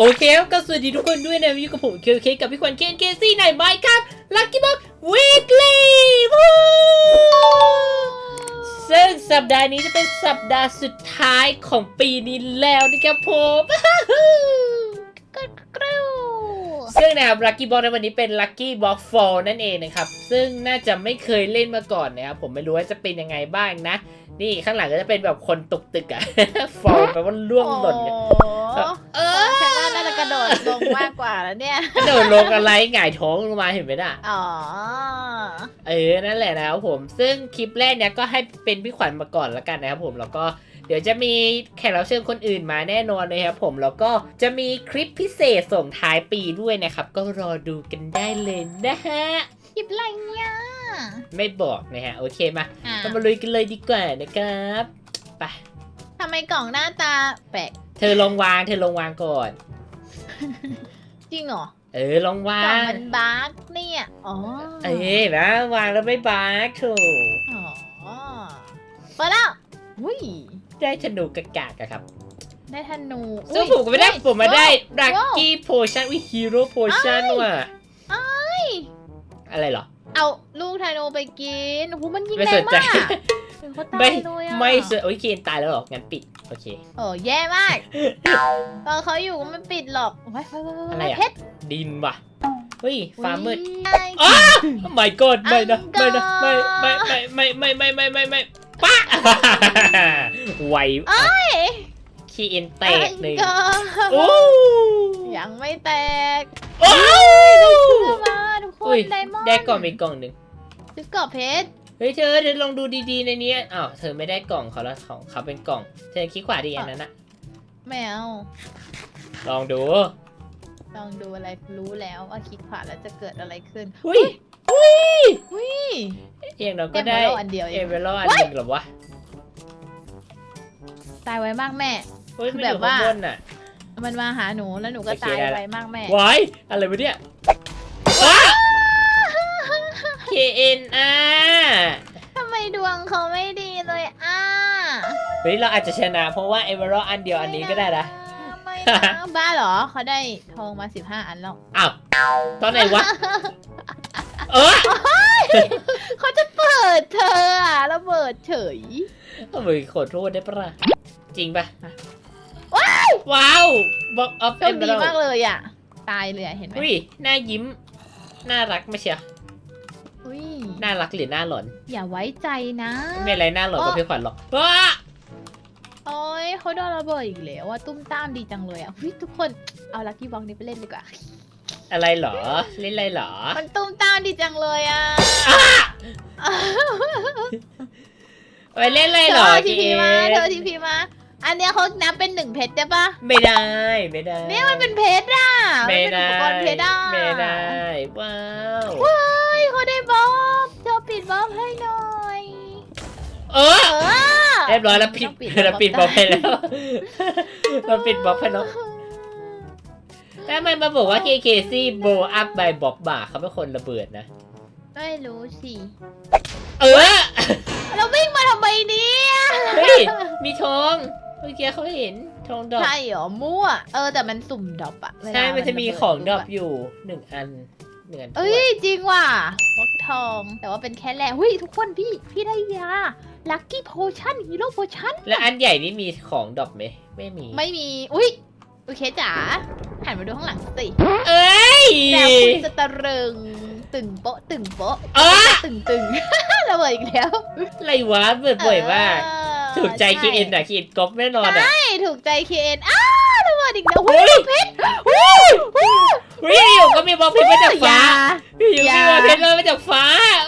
โอเคครับก็สวัสดีทุกคนด้วยนะอยู่กับผมเคเคกับพี่ขวัญเคนเคซี่ในไมค์ครับลัคกี้บ็อกวีคลีวซึ่งสัปดาห์นี้จะเป็นสัปดาห์สุดท้ายของปีนี้แล้วนะครับผม ซึ่งนะครับลั c กี้บ็อกในวันนี้เป็นลั c กี้บ็อกฟอลนั่นเองนะครับ ซึ่งน่าจะไม่เคยเล่นมาก่อนนะครับ ผมไม่รู้ว่าจะเป็นยังไงบ้างนะ นี่ข้างหลังก็จะเป็นแบบคนตกตึกอะฟอลแปลว่าล่วงหล่นเนี่ยเออฉันว่าน่าจะกระโดดลงมากกว่าแล้วเนี่ยกระโดดลงอะไรหงายท้องลงมาเห็นไหมน่ะอ๋อเออนั่นแหละนะครับผม ซึ่งคลิปแรกเนี้ยก็ให้เป็นพี่ขวัญมาก่อนละกันนะครับผมแล้วก็ เดี๋ยวจะมีแขกรับเชิญคนอื่นมาแน่นอนนะครับผมแล้วก็จะมีคลิปพิเศษส่งท้ายปีด้วยนะครับ ก็รอดูกันได้เลยนะฮะหยิบอะไรเนี่ยไม่บอกนะฮะ โอเคมาอะเรามาลุยกันเลยดีกว่านะครับไปทำไมกล่องหน้าตาแปลกเธอลองวางเธอลองวางก่อน จริงเหรอเออลองวากล่องงมันบั๊กเนี่ยอ๋อเอ้ยนะวางแล้วไม่บาร์ถูกอ๋อเปิดแล้วอุ้ย ได้ธนูกระกากอะครับ ได้ธนูซึ่งอุ๊ยผมก็ไม่ได้เฮ้ยผมมาได้ว้าวลัคกี้โพชั่นวิฮีโร่โพชั่นว่ะเอ้ยอะไรเหรอ เอาลูกธนูไปกินโอ้โหมันยิงไม่แรสงนใจมากเป็นเขาตายไม่เลยอะไม่สนโอ้ยเคนตายแล้วเหรองั้นปิด โอเคโอ้แย่มากตอนเขาอยู่ก็ไม่ปิดหรอกไว้ไว้ไว้ไว้อะไรอะเพชรดินว่ะเฮ้ยฟ้ามืดอุ๊ยอ้าไม่กดไม่นะอัไม่งกนะอร์ไม่ไม่ไม่ไม่ไม่ไม่ไม่ไม่ไม่ ป้าไวเอ้ยคีเอ็นแตกหนึ่งอังกอร์โอ้ยังไม่แตกโอ้เข้ามาทุกคอุ้นยไดมอนด์ได้กล่องไปกล่องหนึ่งซื้อกรอบเพชร เฮ้ยเธอเธอลองดูดีๆในนี้อ้าวเธอไม่ได้กล่องเขาแล้วของเขาเป็นกล่อง เธอคลิกขวาดีอันนั้นอะไม่เอาลองดูลองดูอะไรรู้แล้วว่าคลิกขวาแล้วจะเกิดอะไรขึ้น อุ้ยอุ้ย เองเราก็ได้ได้โมโลอันเดียวเอเองเวลอันหนึ่งเหรอวะตายไวมากแม่เฮ้ยคือมันแบอบยู่ว่าข้างบนน่ะมันมาหาหนูแล้วหนูก็โอเคตายได้ละไวมากแม่วายอะไรวะเนี่ยว้า KN อะทำไมดวงเขาไม่ดีเลยอะเฮ้ยเราอาจจะชนะ เพราะว่าเอเวอร์อันเดียวอันนี้ก็ได้นะไม่นะบ้าเหรอเขาได้ทองมาสิบห้าอันแล้วอ้าวตอนไหนวะ เออเขาจะเปิดเธออะระเบิดเฉยเฮ้ยขอโทษได้ปะล่ะจริงปะว้าวบอกออฟโชเอคเวดีอร์มากเลยอะ ตายเลยอะเห็นไหมอุ้ยหน้ายิ้ม น่ารักไม่เชียวอุ้ยน่ารักหรือน่าหลอน อย่าไว้ใจนะไม่อะไรน่าหลอนกับพี่ขวัญหรอกว้าโอ้ยเขาโดนระเบิดอีกแล้วว่าตุ้มตามดีจังเลยอะอุ๊ยทุกคนเอาลักกี้บ็อกนี้ไปเล่นดีกว่า อะไรเหรอ เล่นอะไรเหรอ มันตุ้มตามดีจังเลยอะไปเล่นอะไรเธเหรออทีพีมา JN เธอทีพีมา อันเนี้ยเขานับเป็นหนึ่งเพชรได้ปะไม่ได้ไม่ได้เนี่ยมันเป็นเพชรอะไม่นเป็นได้อุปกรณ์เพชรอะไม่ได้ว้าวเฮ้ยเขาได้บล็อกเธอปิดบล็อกให้หน่อยเออเออ เรียบร้อยแล้วปิดต้องเราปิดบล็อกไปแล้วเราปิดบล็อกไปแล้ว แต่มันมาบอกว่า KKC blow up by บอกบ่าเขาเป็นคนระเบิดนะ ไม่รู้สิ เออ เราวิ่งมาทำไมเนี่ยเฮ้ย มีทอง เมื่อกี้เขาเห็นทองดอก ใช่เหรอมั่ว เออแต่มันสุ่มดรอปอะเวลาใช่ มันจะมีรเบิของดรอปปุ๊ะอยู่หนึ่งอันหนึ่งอันเอ้ยจริงว่ะบล็อกทองแต่ว่าเป็นแค่แรกเฮ้ยทุกคนพี่ พี่ได้ยา ลัคกี้โพชั่นฮีโร่โพชั่น แล้วอันใหญ่นี่มีของดรอปไหม ไม่มี ไม่มี อุ้ยโอเคจ๋า หันมาดูข้างหลังสิเอ้ยแล้วคุณจะตะเริงตึงโป๊ะตึงโป๊ะเออ ตึงตึงระเบิดอีกแล้วอะไรวะเบิดบ่อยมากเออถูกใจช่คีเอ็นอะคีเอ็นก๊อปแน่นอนอะใช่ถูกใจคีเอ็นอ้าวระเบิดอีกแล้วเฮ้ยเพชรวู้วู้วิอยู่ก็มีบอลเพชรมาจากอย่าฟ้าอยู่อย่ามีบอลเพชรเลยมาจากฟ้าว้าว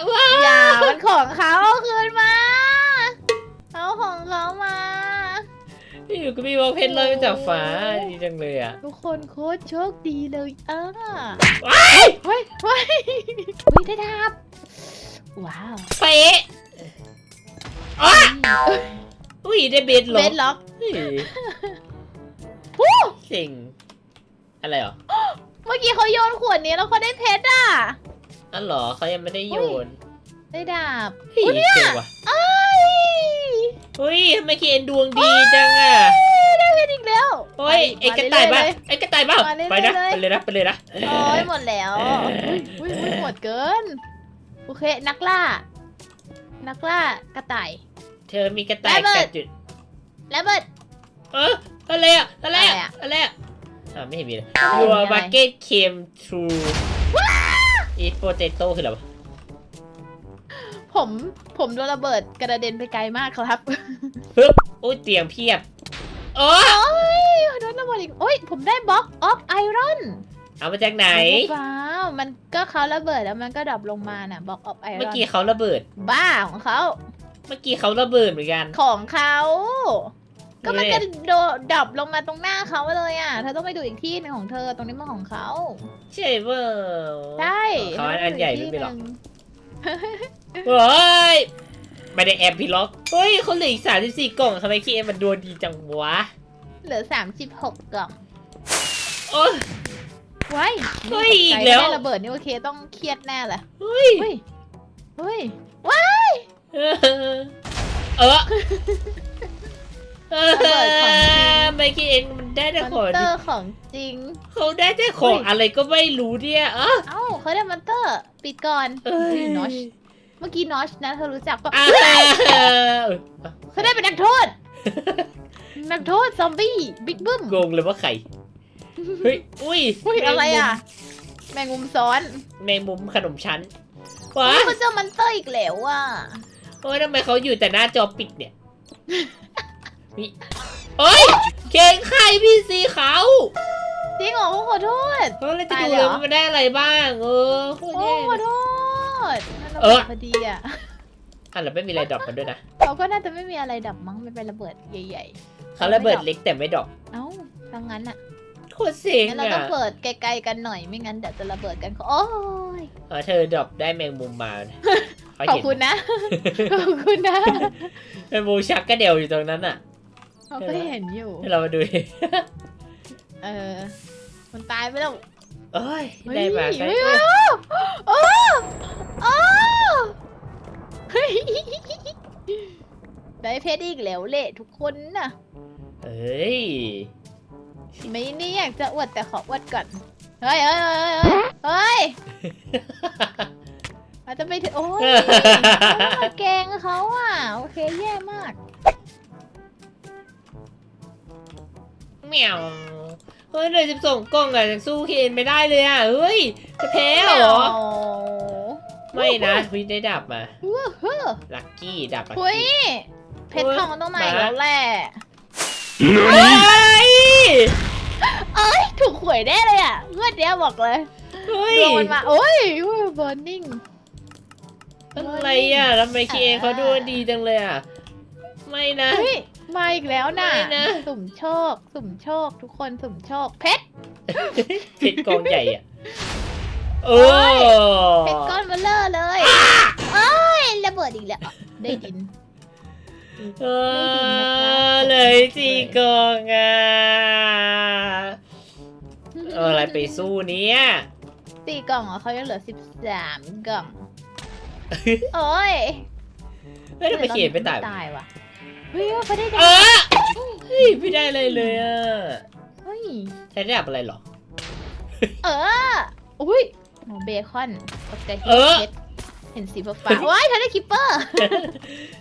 อย่า อยู่ก็มีบอลเพชรเลยมาจากฟ้าดีจังเลยอะทุกคนโคตรโชคดีเลยอะว้ายเฮ้ยเฮ้ยเฮ้ยได้ดาบว้าวเป๊ะอ๋ออุ้ยได้เบสหรเบอสล็อกเฮ้ยวู้เจ๋งอะไรเหรอเมื่อกี้เขาโยนขวดนี้แล้วเขาได้เพชรอะอันเหรอเขายังไม่ได้โยน ได้ดาบเฮ้ยเจ๋งว่ะเอ้ยเฮ้ยทำไมคีเอ็นดวงดีจังอะได้เพชรอีกแล้วโโอ้ยไอ้กระต่ายบ้าไอ้กระต่ายบ้ามาเรื่อยๆไปนะเลยไปเลยนะไปเลยนะโอ้ยหมดแล้วอุ้ยอุ้ยอุ้ยหมดเกินโอเคนักล่า นักล่ากระต่าย เธอมีกระต่ายระเบิดกัดจุดแล้วเบิดเอออะไรอะอะไรอะไรอะอะอะไรอะอ่าไม่เห็นมีเลยไม่เห็นมี Your อะไร bucket came true Eat potato คืออะไรวะ ผมผมโดนระเบิดกระเด็นไปไกลมากครับปึ๊บอุ้ยเตียงเพียบโอ้โอ้ยโดนระเบิดอีกโอ้ยผมได้บล็อกออฟไอรอนเอามาจากไหนว้าวมันก็เขาระเบิดแล้วมันก็ดรอปลงมาน่ะบล็อกออฟไอรอนเมื่อกี้เขาระเบิด บ้าของเขาเมื่อกี้เขาระเบิดเหมือนกัน ของเขาก็มันก็ดูดิโดดดรอปลงมาตรงหน้าเขาเลยอะเธอต้องไปดูอีกที่หนึงของเธอตรงนี้มันของเขาใช่เปล่าใช่เขาอันใหญ่ไม่เป็นหรอกง เฮ้ยไม่ได้แอบพี่ล็อก เฮ้ยเขาเหลืออีกสามสิบสี่กล่องทำไมคีเอ็มมันดวงดีจังวะ เหลือสามสิบหกกล่องโอ้ยไว้เฮ้ยนี่อีกแล้วตใจไม่ได้ระเบิดนี่โอเคต้องเครียดแน่แหละเฮ้ย เฮ้ย เฮ้ย ว้าเออ เออเออระเบิดของจริงไมคีเอ็นมันได้แต่มอนของเตอดีร์ของจริง เขาได้แต่ของเฮ้ยอะไรก็ไม่รู้เนี่ยเออ เอ้าเขาได้มอนเตอร์ ปิดก่อนเอ้ย นอช เมื่อกี้นอชนะเธอรู้จักปะอ่าเขาได้เป็นนักโทษ นักโทษซอมบี้บิ๊กบึ้มงงเลยว่าใคร เฮ้ย อุ้ยอุ้ยอะไรอะ แมงมุมซ้อน แมงมุมขนมชั้นว้าอุ้ยเขาเจอมอนเตอร์อีกแล้วอะโอ้ยทำไมเขาอยู่แต่หน้าจอปิดเนี่ยมีเฮ้ยเก่งใครพี่สีเขาจริงเหรอขอโทษเขาเลยจะตายดูเลยเลยเหรอว่ามันได้อะไรบ้าง เออโคตรโอ้แย่ขอโทษมันระ เอเบิอดพอดีอะ อะแล้วไม่มีอะไรดรอปมันด้วยนะเขาก็น่าจะไม่มีอะไรดับมั้งมันเป็นระเบิดใหญ่เขาระเบิดเล็กแต่ไม่ดรอปๆ เอ้าดังนั้นอะโคตรเสียงงั้นเราอะต้องเปิดไกลๆกันหน่อยไม่งั้นเดี๋ยวจะระเบิดกันโอ้ยเออเธอดรอปได้แมงมุมมาเขาขอบเห็นคุณนะ ขอบคุณนะแมงมุมชักกระเดียวอยู่ตรงนั้นอะเขาก็เห็นอยู่ ให้เรามาดูดิเออ มันตายไปแล้วเอ้ยเฮ้ยได้มาใกล้เฮ้ยโอ้โอ้เฮ้ย ได้เพชรอีกแล้วเละทุกคนน่ะ เอ้ย ไม่นี่อยากจะอวดแต่ขออวดก่อน เฮ้ยเฮ้ยเฮ้ยเฮ้ยอาจจะไปถึงโอ้ยมาแกล้งเขาอะ โอเคแย่มากเหมียวเฮ้ยเลยสิบสองกล่องอะยังสู้เคนไม่ได้เลยอะ เฮ้ย จะแพ้เหรอ ไม่นะพี่ได้ดับมาว้าวเฮ้อลัคกี้ดับลัคเฮ้ยกี้เพชรทองต้องมาอีกแล้วแหละเฮ้ยเอ้ยถูกหวยแน่เลยอะงวดเนี้ยบอกเลยเฮ้ยดวงมันมาโอ้ยเบอร์นิ่งอะไรอะทำไมเคนเขาดูดีจังเลยอะไม่นะ เฮ้ยมาอีกแล้วน่ะ ไม่นะ สุ่มโชค สุ่มโชค ทุกคนสุ่มโชค เพชร เพชรกองใหญ่อะ โอ้เพชรก้อนเบลเลอร์เลยเอ้ยระเบิดอีกแล้ว ได้ดิน เออเลยสี่กองอะเอาอะไรไปสู้เนี่ยสี่กล่องเหรอเขายังเหลือสิบสามกล่อง โอ้ยไม่ทำไมเขียนไม่ตายตายวะเฮ้ยเขาได้เอดาอเฮ้ยไม่ได้เลยเลยอะเฮ้ยใช้ได้ดับอะไรเหรอ เออ อุ้ย โอ้เบคอนตกใจเออเพชรเห็นสีฟ้าๆว้ายเธอได้คิปเปอร์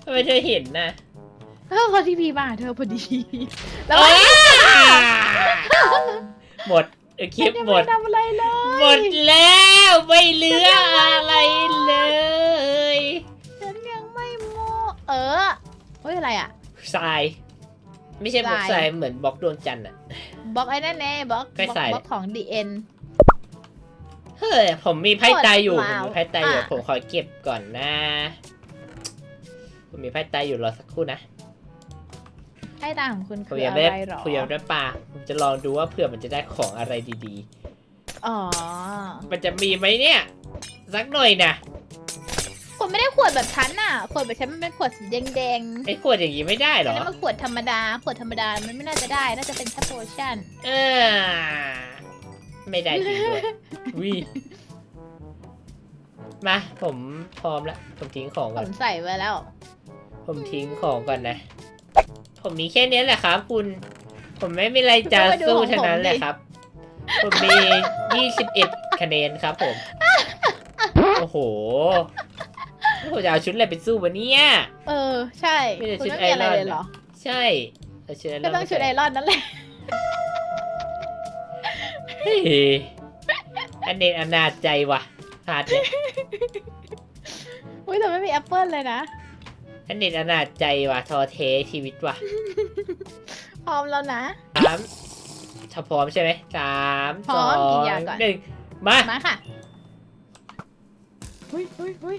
ทำไมเธอเห็นนะเออพอทีพีมาเธอพอดี แล้วเอไอ้อหมดเออคลิปหมดทำอะไรเลยหมดแล้วไม่เหลืออะไรเลยฉันยังไม่โมเออเฮ้ยอะไรอะทราย ไม่ใช่บล็อกททรายรายเหมือนบล็อกดวงจันทร์อะบล็อกไอ้นั่นแน่บล็อกใกล้บล็อกใส่บล็อกของดีเอ็น เฮ้ยผมมีไพ่ตายอยู่ผมว้าวมีไพ่ตายอยู่อะผมขอเก็บก่อนนะ ผมมีไพ่ตายอยู่รอสักครู่นะให้ตาของคุณผมคืออยากอะได้ไรหรอผมอยากได้ปลาผมจะลองดูว่าเผื่อมันจะได้ของอะไรดีอ๋อๆมันจะมีไหมเนี่ย สักหน่อยนะคุณไม่ได้ขวดแบบฉันน่ะ ขวดแบบฉันมันเป็นขวดสีแดงๆไอ้ขวดอย่างนี้ไม่ได้เหรอันอนั้นมันขวดธรรมดา ขวดธรรมดา มันไม่น่าจะได้ น่าจะเป็นแค่โพชั่น เออ ไม่ได้จริงด้วยวิมาผมพร้อมแล้วผมทิ้งของผก่อน มใส่ไว้แล้ว ผมทิ้งของก่อนนะ ผมมีแค่นี้แหละครับ คุณ ผมไม่มีอะไรจะก็มาดูสู้ของฉะนั้นผมดิแหละครับ ผมมี 21 คะแนนครับผม โอ้โหผมจะเอาชุดอะไรไปสู้วะเนี่ย เออ ใช่มีแต่คุณชุดไม่มีอะไรไอรอน เลยเหรอ ใช่เอาชุดอะไรก็ต้องชุดไอรอนนั่นแหละ เฮ้ยอันเนตอนาจใจว่ะพลาดเลยอุ้ยแต่ไม่มีแอปเปิลเลยนะ อันเนตอนาจใจว่ะทอเทชีวิตว่ะพร้อมแล้วนะ สามถ้าพร้อมใช่ไหมสามพร้สออมกินงยาก่อน หนึ่งมามาค่ะอุ้ยอุ้ยอุ้ย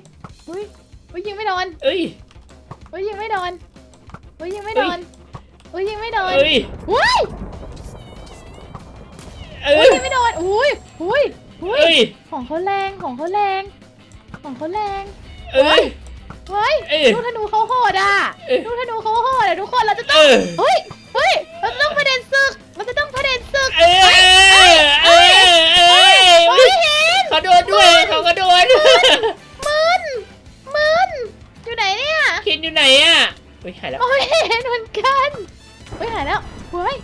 อุ้ยอุ้ยยิงไม่โดนเอ้ยอุ้ยยิงไม่โดนอุ้ยยิงไม่โดนอุ้ยยิงไม่โดนเอ้ยอุ้ย เอ้อุ้ยยยิงไม่โดนอุ้ยอุ้ยอุ้ยเอ้ยของเขาแรงของเขาแรง ของเขาแรงเอ้ย เฮ้ยเอ้ยลูกธนูเขาโหดอะเอ้ย ลูกธนูเขาโหดอะทุกคนเราจะเอต้องอเฮ้ยเฮ้ยเราจะต้องประเด็นศึกเราจะต้องประเด็นศึกเอ้ยเอ้ยเอ้ยเอ้ยเฮ้ยเห็นเขาโดนด้วยเขาก็โดน มึนมึนอยู่ไหนเนี่ย คิดอยู่ไหนอะเฮ้ยหายแล้ว โอ้ยเห็นเหมือนกันเฮ้ยหายแล้วเฮ้ย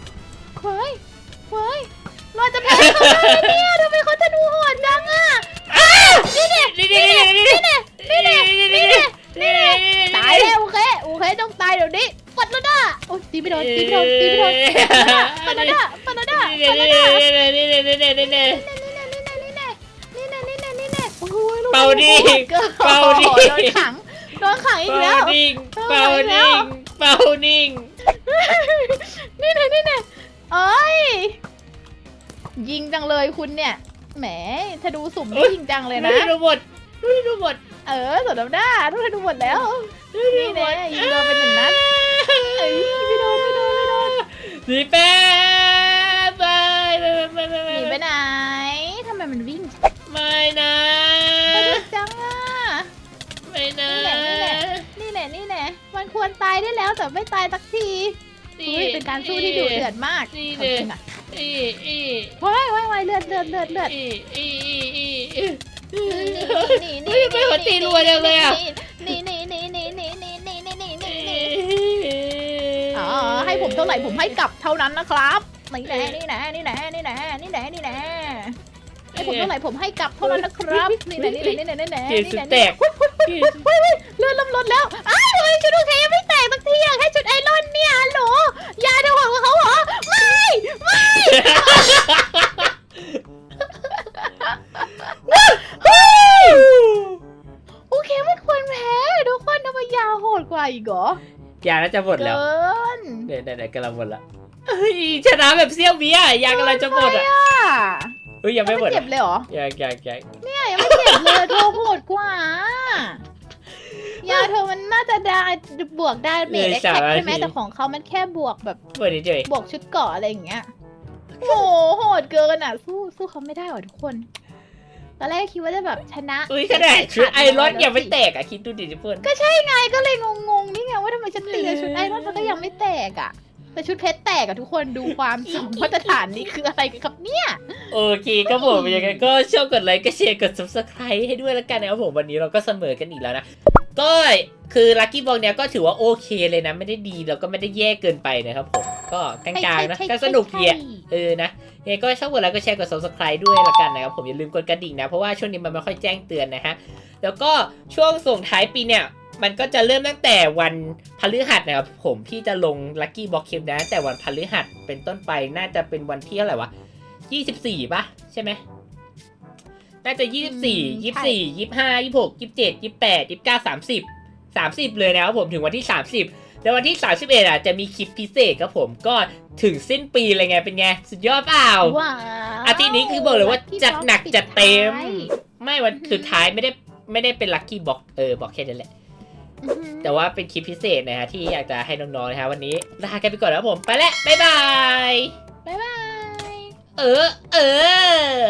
เคโอเคต้องตายเดี๋ยวนี้ปัดแล้วนะโอ้ยตีไม่โดนตีไม่โดนตีไม่โดนปัดแล้วนะปัดแล้วนะปัดแล้วนะนี่เนี่ยนี่เนี่ยนี่เนี่ยนี่เนี่ยนี่แน่นี่แน่นี่แน่นี่แน่นี่แน่นี่แน่โอ้ยลูกเป่าดิเกินเป่าดิโอ้โหโดนขังโดนขังอีกแล้วเป่านิ่งเป่านิ่งเป่านิ่งนี่แน่นี่แน่เอ้ยยิงจังเลยคุณเนี่ยแหมถ้าดูสุ่มนี่ยิงจังเลยนะดูหมดดูหมด เออสดน้ำหน้าทุกท่านดูหมดแล้วนี่แน่ยิงโดนเป็นหนึ่งนัดเอ้ยไม่โดนไม่โดนไม่โดนหนีแป๊บไปไปไปไปหนีไปไหนทำไมมันวิ่งไม่นะไปดูจังอะไม่นะนี่แหละนี่แหละนี่แหละมันควรตายได้แล้วแต่ไม่ตายสักทีเฮ้ยเป็นการสู้ที่ดุเดือดมากนี่เอาเด้จริงอะอีอีว้ายว้ายว้ายเลือดเลือดเลือดเลือดอีอีอีอีนี่เฮ้ยไม่คนตีรัวจังเลยอะนี่นี่นี่นี่นี่นี่นี่นี่นี่นี่นี่อ๋อให้ผมเท่าไหร่ผมให้กลับเท่านั้นนะครับนี่แน่นี่แน่นี่แน่นี่แน่นี่แน่นี่แน่ให้ผมเท่าไหร่ผมให้กลับเท่านั้นนะครับนี่แน่นี่แน่นี่แน่นี่แน่เกสุดแตกเลือดลำลดแล้วอ้าวชุดโอเคยังไม่แตกสักทีอะแค่ชุดไอรอนเนี่ยฮัลโหลยาเดียวของเขาเหรอไม่ไม่ ว่าอีกเหรอยาน่าจะหมดเกิแล้วนเดี๋ยวเดี๋ยวกำลังหมดละเฮ้ยชนะแบบเซี่ยววิอะยากำลังจะหมดอะอะเฮ้ยยังไม่หมดเจ็บเลยเหรอยังยังยังเนี่ยยังไม่เจ็บเลยเธอโหดกว่ายาเธอมันน่าจะได้บวกได้เมจแอคแท็กใช่ไหมแต่ของเขามันแค่บวกแบบหมดเฉยบวกชุดเกราะอะไรอย่างเงี้ยโอ้โหโหดเกินอะ สู้สู้เขาไม่ได้หรอทุกคน ตอนแรกคิดว่าจะแบบชนะอุ้ยขนาดชุดไอรอนยังไม่แตกอะคิดดูดิทุกคนก็ใช่ไงก็เลยงงๆนี่ไงว่าทำไมฉันตีกับชุดไอรอนมันก็ยังไม่แตกอะแต่ชุดเพชรแตกอะทุกคนดูความสองมาตรฐานนี่คืออะไรกันครับเนี่ย โอเคก็ผมยังไงก็ช่วยกดไลค์ก็แชร์กด subscribe ให้ด้วยแล้วกันนะครับผมวันนี้เราก็เสมอกันอีกแล้วนะ ก็คือลั c กี้บอลเนี้ยก็ถือว่าโอเคเลยนะ ไม่ได้ดีแล้วก็ไม่ได้แย่เกินไปนะครับผม ก็กลางๆนะใช่ใช่ก็สนุกดีอะใช่เออนะ ยังไงก็ชอบกดไลค์ก็แชร์กด subscribe ด้วยละกันนะครับผมอย่าลืมกดกระดิ่งนะเพราะว่าช่วงนี้มันไม่ค่อยแจ้งเตือนนะฮะแล้วก็ช่วงส่งท้ายปีเนี่ยมันก็จะเริ่มตั้งแต่วันพฤหัสนะครับผมพี่จะลงลัคกี้บ็อกคลิปนะตั้งแต่วันพฤหัสเป็นต้นไปน่าจะเป็นวันที่เท่าไหร่วะ24ป่ะใช่ไหมน่าจะ24 24 25 26 27 28 29 30 30เลยนะครับผมถึงวันที่30 แล้ววันที่ 31 อะ จะมีคลิปพิเศษครับผมก็ถึงสิ้นปีเลยไงเป็นไง สุดยอดเปล่า ว้าวอาทิตย์นี้คือบอกเลยว่าจัดหนักจัดเต็มปิดท้ายไม่วันอือหือสุดท้ายไม่ได้ไม่ได้เป็นลัคกี้บ็อกเออบอกแค่นั้นแหละ อื้อหือแต่ว่าเป็นคลิปพิเศษนะฮะที่อยากจะให้น้องๆนะฮะวันนี้ลากันไปก่อนแล้วผมไปแล้วบ๊ายบาย บ๊ายบาย เออ เออ